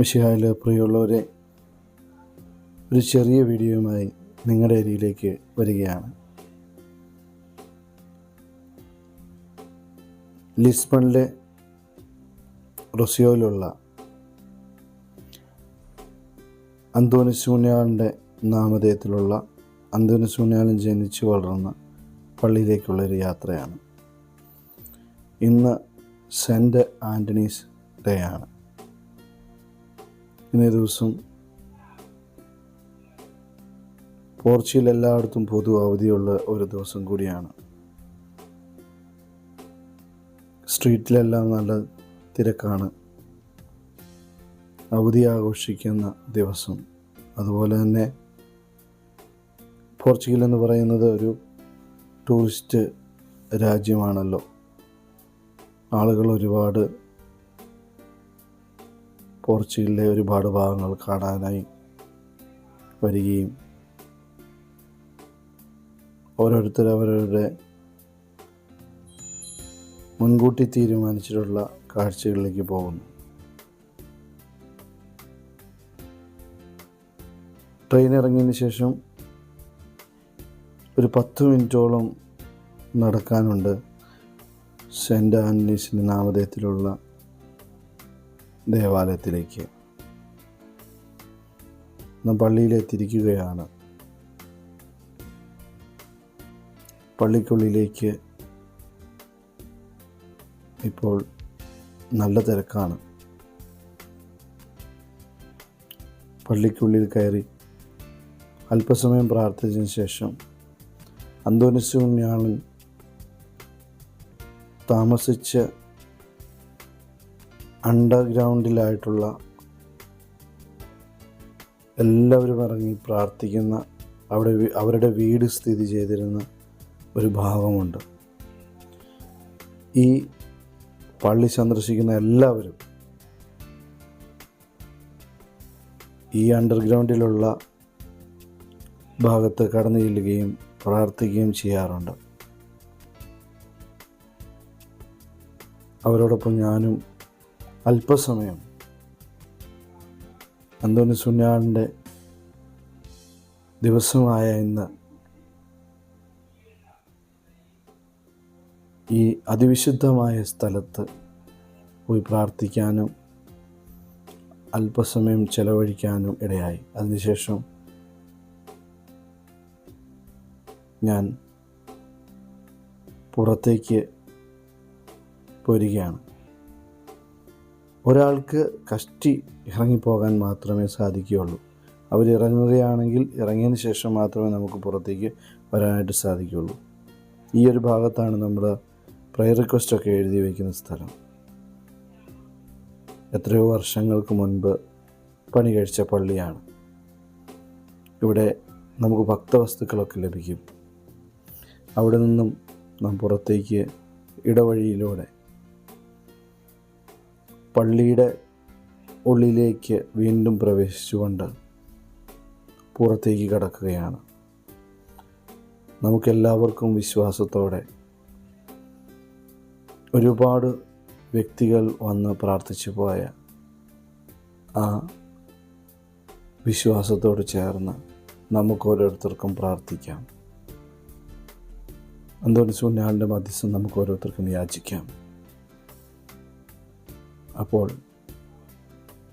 മിഷിഹായിൽ പ്രിയമുള്ളവരെ ഒരു ചെറിയ വീഡിയോയുമായി നിങ്ങളുടെ അരിയിലേക്ക് വരികയാണ്. ലിസ്ബണിലെ റൊസിയോയിലുള്ള അന്തോണിസൂന്യാളിന്റെ നാമധേയത്തിലുള്ള അന്തോണിസൂന്യാലൻ ജനിച്ചു വളർന്ന പള്ളിയിലേക്കുള്ള ഒരു യാത്രയാണ്. ഇന്ന് സെന്റ് ആന്റണീസ് ഡേ ആണ് ഇന്നേ ദിവസം പോർച്ചുഗൽ എല്ലായിടത്തും പൊതു അവധിയുള്ള ഒരു ദിവസം കൂടിയാണ്. സ്ട്രീറ്റിലെല്ലാം നല്ല തിരക്കാണ്. അവധി ആഘോഷിക്കുന്ന ദിവസം. അതുപോലെ തന്നെ പോർച്ചുഗൽ എന്ന് പറയുന്നത് ഒരു ടൂറിസ്റ്റ് രാജ്യമാണല്ലോ. ആളുകൾ ഒരുപാട് പോർച്ചുഗലിലെ ഒരുപാട് ഭാഗങ്ങൾ കാണാനായി വരികയും ഓരോരുത്തർ അവരവരുടെ മുൻകൂട്ടി തീരുമാനിച്ചിട്ടുള്ള കാഴ്ചകളിലേക്ക് പോകുന്നു. ട്രെയിൻ ഇറങ്ങിയതിന് ശേഷം ഒരു പത്ത് മിനിറ്റോളം നടക്കാനുണ്ട് സെന്റ് ആന്റണീസിന്റെ നാമധേയത്തിലുള്ള ദേവാലയത്തിലേക്ക് നാം പള്ളിയിലെത്തിരിക്കുകയാണ് പള്ളിക്കുള്ളിലേക്ക് ഇപ്പോൾ നല്ല തിരക്കാണ്. പള്ളിക്കുള്ളിൽ കയറി അല്പസമയം പ്രാർത്ഥിച്ചതിന് ശേഷം അന്തോനിസുണ്യാളൻ താമസിച്ച അണ്ടർഗ്രൗണ്ടിലായിട്ടുള്ള എല്ലാവരും ഇറങ്ങി പ്രാർത്ഥിക്കുന്ന അവിടെ അവരുടെ വീട് സ്ഥിതി ചെയ്തിരുന്ന ഒരു ഭാഗമുണ്ട്. ഈ പള്ളി സന്ദർശിക്കുന്ന എല്ലാവരും ഈ അണ്ടർഗ്രൗണ്ടിലുള്ള ഭാഗത്ത് കടന്നു ചെല്ലുകയും പ്രാർത്ഥിക്കുകയും ചെയ്യാറുണ്ട്. അവരോടൊപ്പം ഞാനും അല്പസമയം. അന്തോണി സുന്യാളിന്റെ ദിവസമായ ഇന്ന് ഈ അതിവിശുദ്ധമായ സ്ഥലത്ത് പോയി പ്രാർത്ഥിക്കാനും അല്പസമയം ചെലവഴിക്കാനും ഇടയായി. അതിനുശേഷം ഞാൻ പുറത്തേക്ക് പോരുകയാണ്. ഒരാൾക്ക് കഷ്ടി ഇറങ്ങിപ്പോകാൻ മാത്രമേ സാധിക്കുകയുള്ളൂ. അവരിറങ്ങുകയാണെങ്കിൽ ഇറങ്ങിയതിന് ശേഷം മാത്രമേ നമുക്ക് പുറത്തേക്ക് വരാനായിട്ട് സാധിക്കുകയുള്ളൂ. ഈ ഒരു ഭാഗത്താണ് നമ്മൾ പ്രയർ റിക്വസ്റ്റൊക്കെ എഴുതി വയ്ക്കുന്ന സ്ഥലം. എത്രയോ വർഷങ്ങൾക്ക് മുൻപ് പണി കഴിച്ച പള്ളിയാണ്. ഇവിടെ നമുക്ക് ഭക്തവസ്തുക്കളൊക്കെ ലഭിക്കും. അവിടെ നിന്നും നാം പുറത്തേക്ക് ഇടവഴിയിലൂടെ പള്ളിയുടെ ഉള്ളിലേക്ക് വീണ്ടും പ്രവേശിച്ചുകൊണ്ട് പുറത്തേക്ക് കടക്കുകയാണ്. നമുക്കെല്ലാവർക്കും വിശ്വാസത്തോടെ ഒരുപാട് വ്യക്തികൾ വന്ന് പ്രാർത്ഥിച്ചു പോയ ആ വിശ്വാസത്തോട് ചേർന്ന് നമുക്ക് ഓരോരുത്തർക്കും പ്രാർത്ഥിക്കാം. അന്തോണി ശൂന്യാളിന്റെ മധ്യസ്ഥം നമുക്ക് ഓരോരുത്തർക്കും യാചിക്കാം. അപ്പോൾ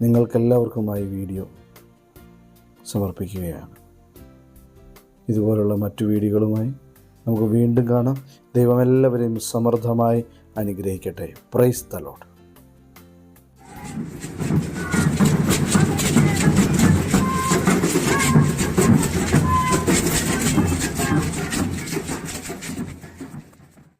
നിങ്ങൾക്കെല്ലാവർക്കുമായി വീഡിയോ സമർപ്പിക്കുകയാണ്. ഇതുപോലുള്ള മറ്റു വീഡിയോകളുമായി നമുക്ക് വീണ്ടും കാണാം. ദൈവം എല്ലാവരെയും സമൃദ്ധമായി അനുഗ്രഹിക്കട്ടെ. പ്രൈസ് തലോട്ട്